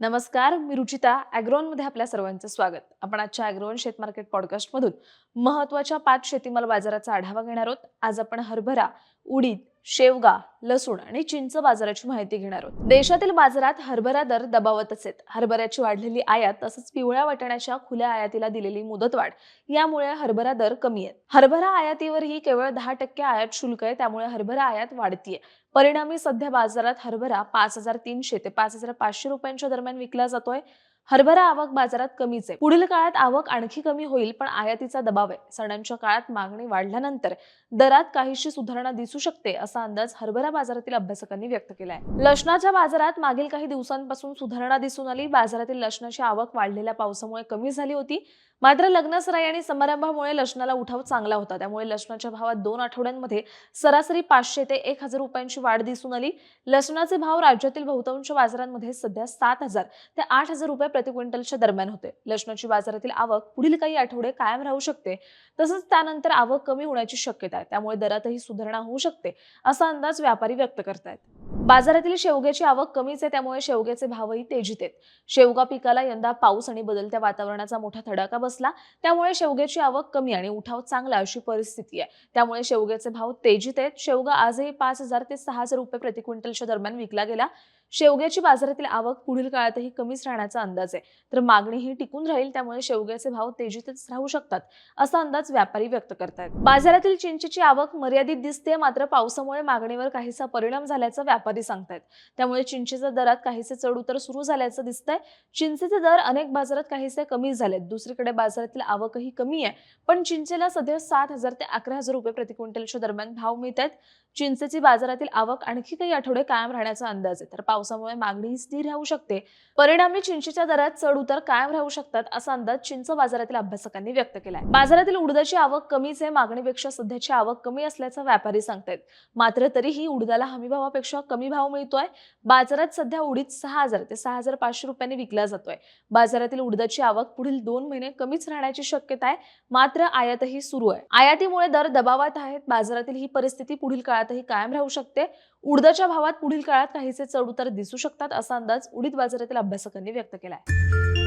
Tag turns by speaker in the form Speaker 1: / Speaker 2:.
Speaker 1: नमस्कार मी रुचिता ॲग्रोनमध्ये आपल्या सर्वांचं स्वागत. आपण आजच्या ॲग्रोन शेत मार्केट पॉडकास्टमधून महत्त्वाच्या पाच शेतीमाल बाजाराचा आढावा घेणार आहोत. आज आपण हरभरा उडीद शेवगा लसूण आणि चिंच बाजाराची माहिती घेणार आहोत. देशातील बाजारात हरभरा दर दबावतच आहेत. हरभऱ्याची वाढलेली आयात तसंच पिवळ्या वाटाण्याच्या खुल्या आयातीला दिलेली मुदतवाढ यामुळे हरभरा दर कमी आहेत. हरभरा आयातीवरही केवळ दहा टक्के आयात शुल्क आहे त्यामुळे हरभरा आयात वाढतीये. परिणामी सध्या बाजारात हरभरा पाच हजार तीनशे ते पाच हजार पाचशे रुपयांच्या दरम्यान विकला जातोय. हरभरा आवक बाजारात कमीच आहे. पुढील काळात आवक आणखी कमी होईल पण आयातीचा दबाव आहे. सणांच्या काळात मागणी वाढल्यानंतर दरात काहीशी सुधारणा दिसू शकते असा अंदाज हरभरा बाजारातील अभ्यासकांनी व्यक्त केला आहे लसणाच्या बाजारात मागील काही दिवसांपासून सुधारणा दिसून आली. बाजारातील लसणाची आवक वाढलेल्या पावसामुळे कमी झाली होती. मात्र लग्न सराई आणि समारंभामुळे लसणाला उठाव चांगला होता. त्यामुळे लसणाच्या भावात दोन आठवड्यांमध्ये सरासरी पाचशे ते एक हजार रुपयांची वाढ दिसून आली. लसणाचे भाव राज्यातील बहुतांश बाजारांमध्ये सध्या सात हजार ते आठ हजार रुपये प्रति क्विंटलच्या दरम्यान होते. लसणाची बाजारातील आवक पुढील काही आठवडे कायम राहू शकते. तसंच त्यानंतर आवक कमी होण्याची शक्यता आहे. त्यामुळे दरातही सुधारणा होऊ शकते असा अंदाज व्यापारी व्यक्त करतायत. बाजारातील शेवग्याची आवक कमीच आहे त्यामुळे शेवग्याचे भावही तेजीत आहेत. शेवगा पिकाला यंदा पाऊस आणि बदलत्या वातावरणाचा मोठा तडाखा बसला. त्यामुळे शेवग्याची आवक कमी आणि उठाव चांगला अशी परिस्थिती आहे. त्यामुळे शेवग्याचे भाव तेजीत आहेत. शेवगा आजही पाच हजार ते सहा हजार रुपये प्रति क्विंटलच्या दरम्यान विकला गेला. शेवग्याची बाजारातील आवक पुढील काळातही कमीच राहण्याचा अंदाज आहे. तर मागणीही टिकून राहील त्यामुळे शेवग्याचे भाव तेजीतच राहू शकतात असा अंदाज व्यापारी व्यक्त करतायत. बाजारातील चिंचेची आवक मर्यादित दिसते मात्र पावसामुळे मागणीवर काहीसा परिणाम झाल्याचं व्यापारी सांगतायत. त्यामुळे चिंचेच्या दरात काहीसे चढउतार सुरू झाल्याचं दिसतंय. चिंचेचे दर अनेक बाजारात काहीसे कमी झालेत. दुसरीकडे बाजारातील आवकही कमी आहे. पण चिंचेला सध्या सात हजार ते अकरा हजार रुपये प्रति क्विंटलच्या दरम्यान भाव मिळत आहेत चिंचेची बाजारातील आवक आणखी काही आठवडे कायम राहण्याचा अंदाज आहे. तर पावसामुळे मागणीही स्थिर राहू शकते. परिणामी चिंचेच्या दरात चढ उतर कायम राहू शकतात असा अंदाज चिंच बाजारातील अभ्यासकांनी व्यक्त केलाय. बाजारातील उडदाची आवक कमीच आहे. मागणीपेक्षा सध्याची आवक कमी असल्याचं व्यापारी सांगतायत. मात्र तरीही उडदाला हमीभावापेक्षा कमी भाव मिळतोय. बाजारात सध्या उडीद सहा हजार ते सहा हजार पाचशे रुपयांनी विकला जातोय. बाजारातील उडदाची आवक पुढील दोन महिने कमीच राहण्याची शक्यता आहे. मात्र आयातही सुरू आहे. आयातीमुळे दर दबावात आहेत. बाजारातील ही परिस्थिती पुढील काळातही कायम राहू शकते. उडदाच्या भावात पुढील काळात काहीसे चढउतार दिसू शकतात असा अंदाज उडीद बाजारातील अभ्यासकांनी व्यक्त केला आहे